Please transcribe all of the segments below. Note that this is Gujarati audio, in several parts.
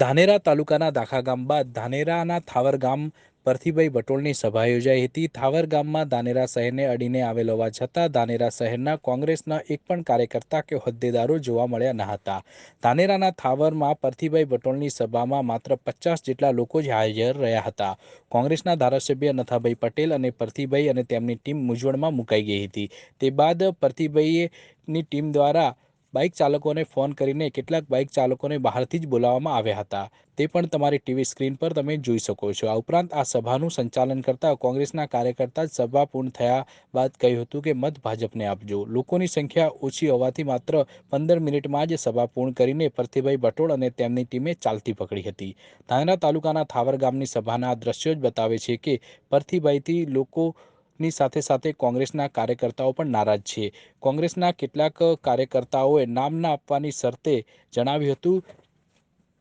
ધાનેરા તાલુકાના દાખા ગામ બાદ ધાનેરાના થાવર ગામ પરથીભાઈ બટોળની સભા યોજાઈ હતી. થાવર ગામમાં ધાનેરા શહેરને અડીને આવેલ હોવા છતાં ધાનેરા શહેરના કોંગ્રેસના એક પણ કાર્યકર્તા કે હોદ્દેદારો જોવા મળ્યા ન હતા. ધાનેરાના થાવરમાં પરથીભાઈ બટોળની સભામાં માત્ર પચાસ જેટલા લોકો જ હાજર રહ્યા હતા. કોંગ્રેસના ધારાસભ્ય નથાભાઈ પટેલ અને પરથીભાઈ અને તેમની ટીમ મૂંઝવણમાં મુકાઈ ગઈ હતી. તે બાદ પરથીભાઈએની ટીમ દ્વારા બાઇક ચાલકોને ફોન કરીને કેટલાક બાઇક ચાલકોને બહારથી જ બોલાવવામાં આવ્યા હતા. તે પણ તમારી ટીવી સ્ક્રીન પર તમે જોઈ શકો છો. આ ઉપરાંત આ સભાનું સંચાલન કરતા કોંગ્રેસના કાર્યકર્તા જ સભા પૂર્ણ થયા બાદ કહ્યું હતું કે મત ભાજપને આપજો. લોકોની સંખ્યા ઓછી હોવાથી માત્ર પંદર મિનિટમાં જ સભા પૂર્ણ કરીને પરથીભાઈ બટોળ અને તેમની ટીમે ચાલતી પકડી હતી. ધાનેરા તાલુકાના થાવર ગામની સભાના આ દ્રશ્યો જ બતાવે છે કે પરથીભાઈથી લોકો ની સાથે સાથે કોંગ્રેસના કાર્યકર્તાઓ પણ નારાજ છે. કોંગ્રેસના કેટલાક કાર્યકર્તાઓએ નામ ના આપવાની શરતે જણાવ્યું હતું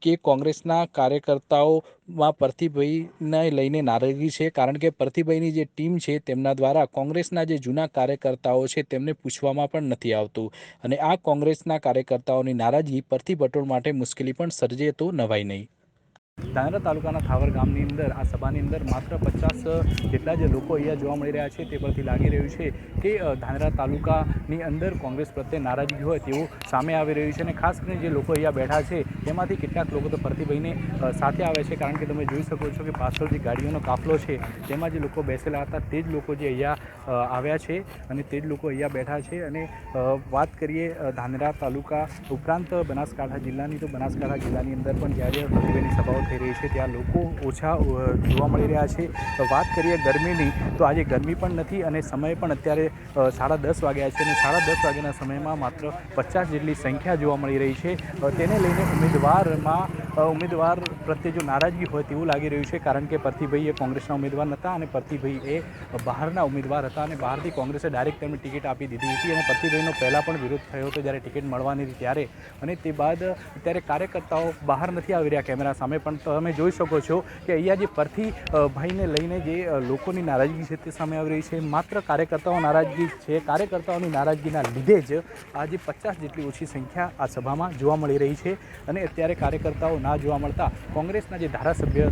કે કોંગ્રેસના કાર્યકર્તાઓમાં પરથીભાઈને લઈને નારાજગી છે કારણ કે પરથીભાઈની જે ટીમ છે તેમના દ્વારા કોંગ્રેસના જે જૂના કાર્યકર્તાઓ છે તેમને પૂછવામાં પણ નથી આવતું. અને આ કોંગ્રેસના કાર્યકર્તાઓની નારાજગી પરથી બટોળ માટે મુશ્કેલી પણ સર્જે તો નવાય નહીં. ધાનેરા તાલુકાના થાવર ગામની અંદર, આ સભાની અંદર માત્ર પચાસ જેટલા જ લોકો અહીંયા જોવા મળી રહ્યા છે. તે પરથી લાગી રહ્યું છે કે ધાનરા તાલુકાની અંદર કોંગ્રેસ પ્રત્યે નારાજગી હોય તેવું સામે આવી રહ્યું છે અને ખાસ કરીને જે લોકો અહીંયા બેઠા છે, તેમાંથી કેટલાક લોકો તો પ્રતિભાઈને સાથે આવે છે. કારણ કે તમે જોઈ શકો છો કે પાછળ જે ગાડીઓનો કાફલો છે, તેમાં જે લોકો બેસેલા હતા, તે જ લોકો જે અહીંયા આવ્યા છે અને તે જ લોકો અહીંયા બેઠા છે. અને વાત કરીએ ધાનેરા તાલુકા ઉપરાંત બનાસકાંઠા જિલ્લાની, તો બનાસકાંઠા જિલ્લાની અંદર પણ જ્યારે પ્રતિભાઈની સભાઓ થઈ રહી છે, ત્યાં લોકો ઓછા જોવા મળી રહ્યા છે. વાત કરીએ ગરમીની, તો આજે ગરમી પણ નથી અને સમય પણ અત્યારે સાડા દસ વાગ્યા છે અને સાડા દસ વાગ્યાના સમયમાં માત્ર પચાસ જેટલી સંખ્યા જોવા મળી રહી છે. તેને લઈને ઉમેદવારમાં ઉમેદવાર પ્રત્યે જો નારાજગી હોય તેવું લાગી રહ્યું છે, કારણ કે પરથીભાઈ એ કોંગ્રેસના ઉમેદવાર નહોતા અને પરથીભાઈ એ બહારના ઉમેદવાર હતા અને બહારથી કોંગ્રેસે ડાયરેક્ટ તેમને ટિકિટ આપી દીધી હતી અને પરથીભાઈનો પહેલાં પણ વિરોધ થયો હતો, જ્યારે ટિકિટ મળવાની હતી ત્યારે. અને તે બાદ અત્યારે કાર્યકર્તાઓ બહાર નથી આવી રહ્યા, કેમેરા સામે પણ તમે જોઈ શકો છો કે અહીંયા જે પરથી ભાઈને લઈને જે લોકોની નારાજગી છે તે સામે આવી રહી છે. માત્ર કાર્યકર્તાઓ નારાજગી છે. કાર્યકર્તાઓની નારાજગીના લીધે જ આજે પચાસ જેટલી ઓછી સંખ્યા આ સભામાં જોવા મળી રહી છે અને અત્યારે કાર્યકર્તાઓ ના જોવા મળતા કોંગ્રેસના જે ધારાસભ્ય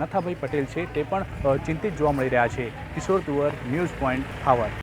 નથાભાઈ પટેલ છે તે પણ ચિંતિત જોવા મળી રહ્યા છે. કિશોર તુવર, ન્યૂઝ પોઈન્ટ હાવર